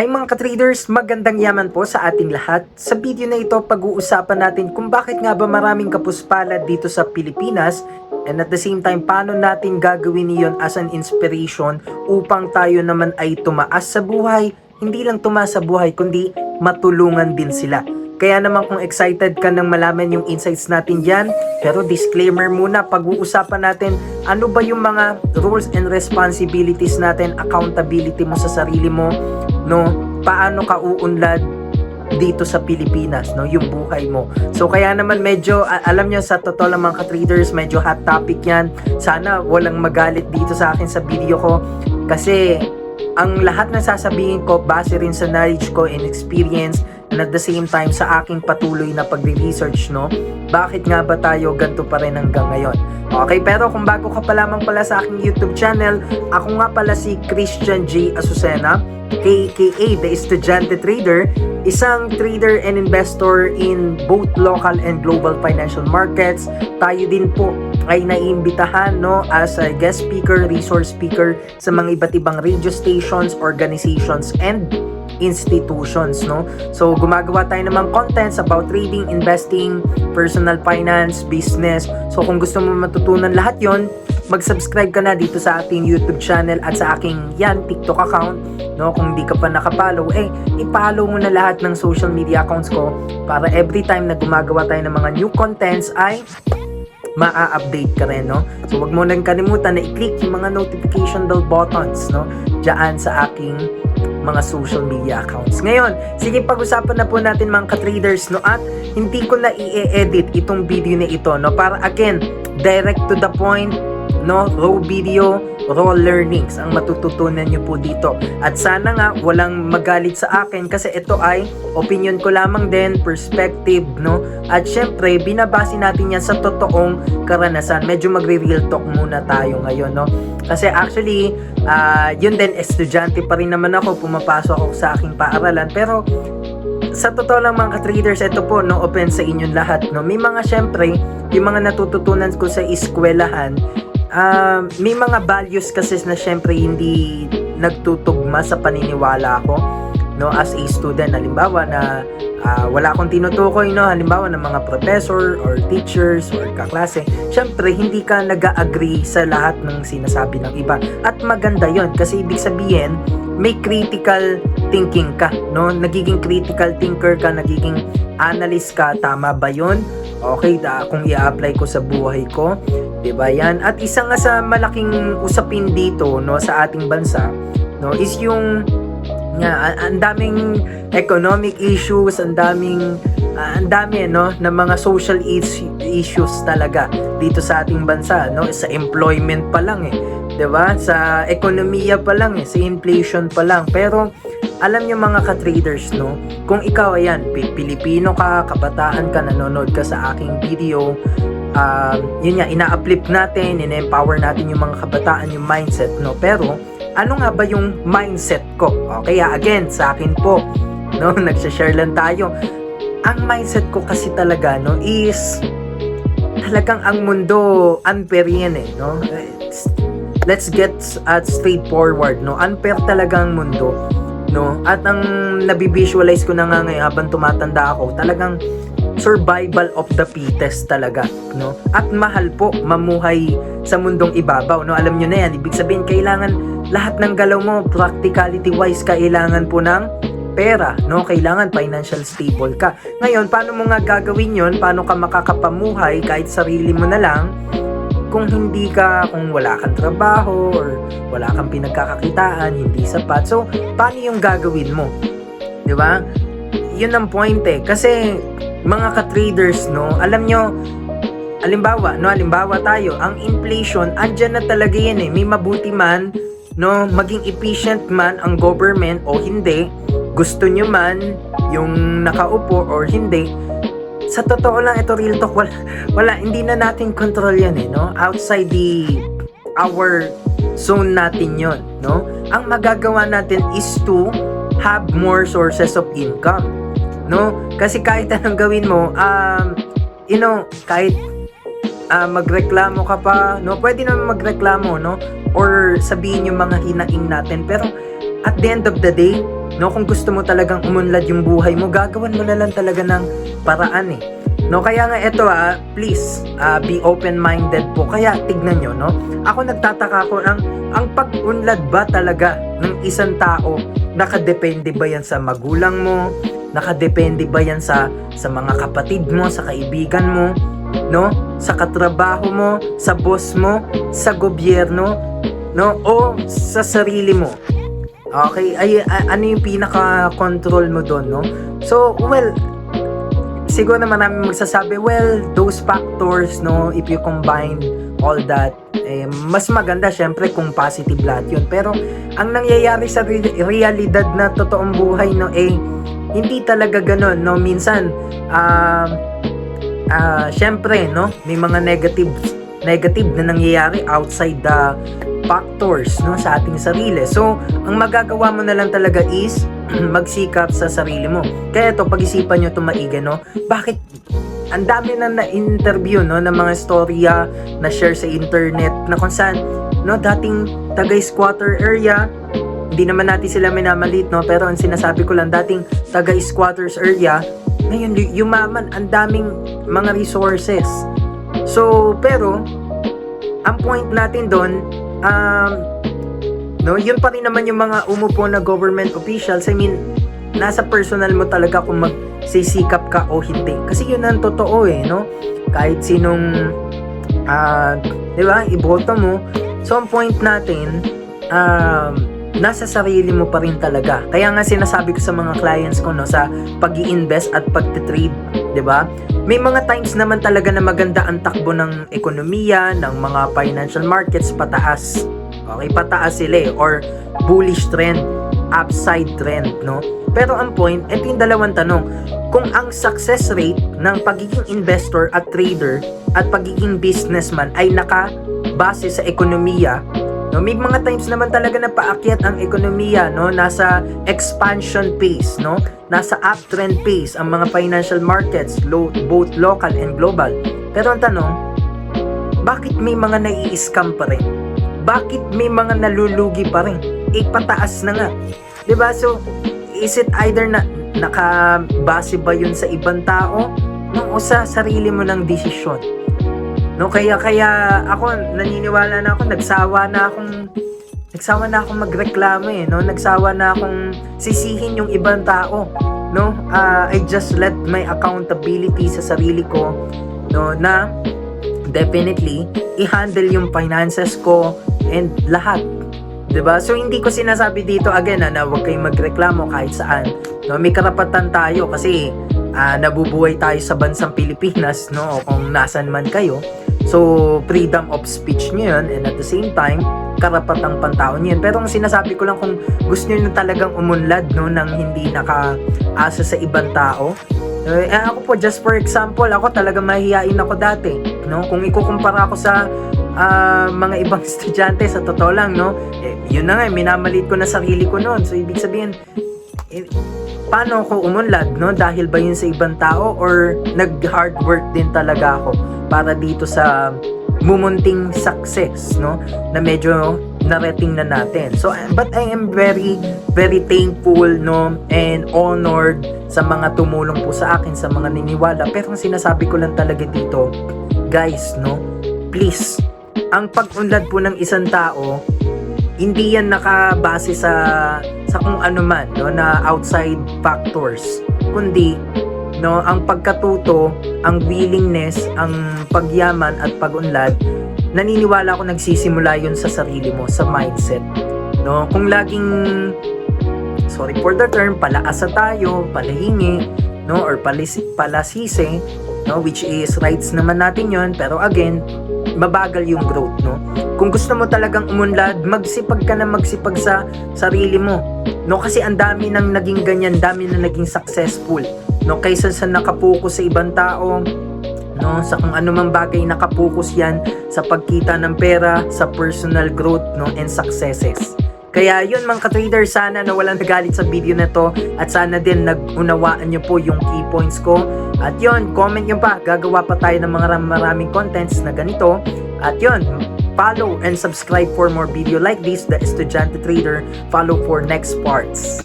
Hi mga ka-traders, magandang yaman po sa ating lahat. Sa video na ito, pag-uusapan natin kung bakit nga ba maraming kapuspalad dito sa Pilipinas and at the same time, paano natin gagawin niyon as an inspiration upang tayo naman ay tumaas sa buhay, hindi lang tumaas sa buhay, kundi matulungan din sila. Kaya naman kung excited ka nang malaman yung insights natin dyan, pero disclaimer muna, pag-uusapan natin ano ba yung mga rules and responsibilities natin, accountability mo sa sarili mo, no? Paano ka uunlad dito sa Pilipinas, no? Yung buhay mo. So kaya naman medyo, alam nyo sa totoo lang mga ka-traders, medyo hot topic yan. Sana walang magalit dito sa akin sa video ko. Kasi ang lahat ng sasabihin ko base rin sa knowledge ko and experience and at the same time sa aking patuloy na pagre-research, no? Bakit nga ba tayo ganito pa rin hanggang ngayon? Okay, pero kung bago ka pa lamang pala sa aking YouTube channel, ako nga pala si Christian J. Azucena, aka The Estudyante Trader, isang trader and investor in both local and global financial markets. Tayo din po ay naiimbitahan no as a guest speaker, resource speaker sa mga iba't ibang radio stations, organizations and institutions no. So gumagawa tayo ng mga contents about trading, investing, personal finance, business. So kung gusto mo matutunan lahat 'yon, mag-subscribe ka na dito sa ating YouTube channel at sa aking yan TikTok account no kung hindi ka pa nakapollow eh i-follow mo na lahat ng social media accounts ko para every time na gumagawa tayo ng mga new contents ay maa-update ka rin, no? So, wag mo nang kalimutan na i-click yung mga notification bell buttons, no? Diyan sa aking mga social media accounts. Ngayon, sige pag-usapan na po natin mga ka-traders, no? At hindi ko na i-edit itong video na ito, no? Para again, direct to the point, no? Raw video, raw learnings ang matututunan nyo po dito. At sana nga walang magalit sa akin kasi ito ay opinion ko lamang din, perspective, no? At syempre, binabase natin yan sa totoong karanasan. Medyo magre-real talk muna tayo ngayon, no? Kasi actually, ah, yun din, estudyante pa rin naman ako, pumapasok ako sa aking paaralan. Pero, sa totoo lang mga ka-traders, ito po, no, open sa inyong lahat, no? May mga, syempre, yung mga natututunan ko sa eskwelahan, ah, may mga values kasi na syempre hindi nagtutugma sa paniniwala ko no? As a student halimbawa na ah, wala akong tinutukoy no? Halimbawa ng mga professor or teachers or kaklase syempre hindi ka nag-agree sa lahat ng sinasabi ng iba. At maganda yon kasi ibig sabihin may critical thinking ka no? Nagiging critical thinker ka nagiging analyst ka tama ba yon okay da kung i-apply ko sa buhay ko 'di ba? Yan. At isa nga sa malaking usapin dito no sa ating bansa no is yung nga ang daming economic issues ang daming ah, ang dami no ng mga social is- issues talaga dito sa ating bansa no? Sa employment pa lang eh 'di ba? Sa ekonomiya pa lang eh sa inflation pa lang. Pero alam niyo mga ka-traders no kung ikaw ayan Pi- Pilipino ka kabataan ka nanonood ka sa aking video um, yun nga, ina-uplift natin, ina-empower natin yung mga kabataan, yung mindset, no? Pero, ano nga ba yung mindset ko? O, kaya again, sa akin po, no, nagsashare lang tayo. Ang mindset ko kasi talaga, no, is talagang ang mundo unfair yan eh, no? Let's get at straightforward, no? Unfair talaga ang mundo, no? At ang nabivisualize ko na nga ngayon habang tumatanda ako, talagang survival of the fittest talaga, no? At mahal po mamuhay sa mundong ibabaw, no? Alam nyo na yan, ibig sabihin kailangan lahat ng galaw mo practicality wise kailangan po ng pera, no? Kailangan financial stable ka. Ngayon, paano mo nga gagawin yon? Paano ka makakapamuhay kahit sarili mo na lang? Kung hindi ka, kung wala kang trabaho or wala kang pinagkakakitaan, hindi sapat. So, paano yung gagawin mo? 'Di ba? Yun ang point eh. Kasi mga ka-traders, no, alam nyo, alimbawa, no, alimbawa tayo, ang inflation, andyan na talaga yan eh. May mabuti man, no, maging efficient man ang government o hindi, gusto nyo man yung nakaupo or hindi, sa totoo lang, ito real talk, wala, wala, hindi na natin control yan eh, no? Outside the, our zone natin yon no? Ang magagawa natin is to have more sources of income, no? Kasi kahit anong gawin mo, um, you know, kahit ah, magreklamo ka pa, no? Pwede naman magreklamo, no? Or sabihin yung mga hinaing natin, pero at the end of the day, No, kung gusto mo talagang umunlad yung buhay mo, gagawan mo na lang talaga ng paraan eh. No, kaya nga ito ah, please, ah, be open-minded po. Kaya tignan nyo, no? Ako nagtataka ko, ang, ang pag-unlad ba talaga ng isang tao, nakadepende ba yan sa magulang mo? Nakadepende ba yan sa, sa mga kapatid mo, sa kaibigan mo? No? Sa katrabaho mo, sa boss mo, sa gobyerno, no? O sa sarili mo? Okay, ay, ay- ano yung pinaka-control mo doon, no? So, well, siguro na marami magsasabi, well, those factors, no, if you combine all that, eh, mas maganda syempre kung positive lahat yun. Pero, ang nangyayari sa re- realidad na totoong buhay, no, eh, hindi talaga ganun, no? Minsan, ah, syempre, no, may mga negative negative na nangyayari outside the factors no sa ating sarili. So, ang magagawa mo na lang talaga is magsikap sa sarili mo. Kaya to pag-isipan nyo to maigi, no? Bakit ang dami na na-interview no ng mga storya na share sa internet na kung saan no dating tagay squatter area hindi naman natin sila minamalit no pero ang sinasabi ko lang dating tagay squatters area ngayon yumaman ang daming mga resources so pero ang point natin doon um, no yun pa rin naman yung mga umupo na government officials. I mean nasa personal mo talaga kung magsisikap ka o hindi. Kasi yun ang totoo eh no? Kahit sinong ah, di ba iboto mo. So ang point natin um, nasa sarili mo pa rin talaga. Kaya nga sinasabi ko sa mga clients ko no sa pag invest at pagte-trade di ba? May mga times naman talaga na maganda ang takbo ng ekonomiya ng mga financial markets pataas. Okay pataas sila eh or bullish trend upside trend no? Pero ang point, ito yung dalawang tanong. Kung ang success rate ng pagiging investor at trader at pagiging businessman ay nakabase sa ekonomiya, no, may mga times naman talaga na paakyat ang ekonomiya, no, nasa expansion pace, no, nasa uptrend pace ang mga financial markets, lo- both local and global. Pero ang tanong, bakit may mga nai-scam pa rin? Bakit may mga nalulugi pa rin? Eh, pataas na nga. 'Di ba So, is it either na nakabase ba yun sa ibang tao no, o sa sarili mo ng desisyon? No, kaya kaya ako naniniwala na ako, nagsawa na akong nagsawa na akong magreklamo eh, no? Nagsawa na akong sisihin yung ibang tao, no? Ah, I just let my accountability sa sarili ko, no, na definitely i-handle yung finances ko and lahat 'Di ba? So hindi ko sinasabi dito again ah, na huwag kayong magreklamo kahit saan. No, may karapatan tayo kasi ah, nabubuhay tayo sa bansang Pilipinas, no? Kung nasan man kayo. So freedom of speech niyo 'yun and at the same time karapatang pantao niyo yun. Pero ang sinasabi ko lang kung gusto niyo na talagang umunlad no nang hindi nakaasa sa ibang tao, eh, ako po, just for example, ako talaga mahihain ako dati. No? Kung ikukumpara ako sa ah, mga ibang estudyante, sa totoo lang, no? Eh, yun na nga, minamalit ko na sarili ko noon. So, ibig sabihin, eh, paano ako umunlad, no? Dahil ba yun sa ibang tao or nag-hard work din talaga ako para dito sa mumunting success, no? Na medyo narating na natin. So, but I am very, very thankful, no? And honored sa mga tumulong po sa akin, sa mga niniwala. Pero ang sinasabi ko lang talaga dito, guys, no? Please, ang pag-unlad po ng isang tao, hindi yan nakabase sa sa kung ano man no na outside factors. Kundi no ang pagkatuto ang willingness ang pagyaman at pagunlad naniniwala ako nagsisimula yun sa sarili mo sa mindset no? Kung laging sorry for the term palaasa tayo palahingi no or palis, palasise no which is rights naman natin yon pero again mabagal yung growth no? Kung gusto mo talagang umunlad magsipag ka na magsipag sa sarili mo no kasi ang dami nang naging ganyan dami na naging successful no kaysa sa nakapokus sa ibang tao no sa kung ano mang bagay nakapokus yan sa pagkita ng pera sa personal growth no and successes kaya yun mga ka-trader, sana na walang nagalit sa video na to at sana din nagunawaan nyo po yung key points ko. At yun, comment nyo pa, gagawa pa tayo ng mga ram- maraming contents na ganito. At yun, follow and subscribe for more video like this, The Estudyante Trader. Follow for next parts.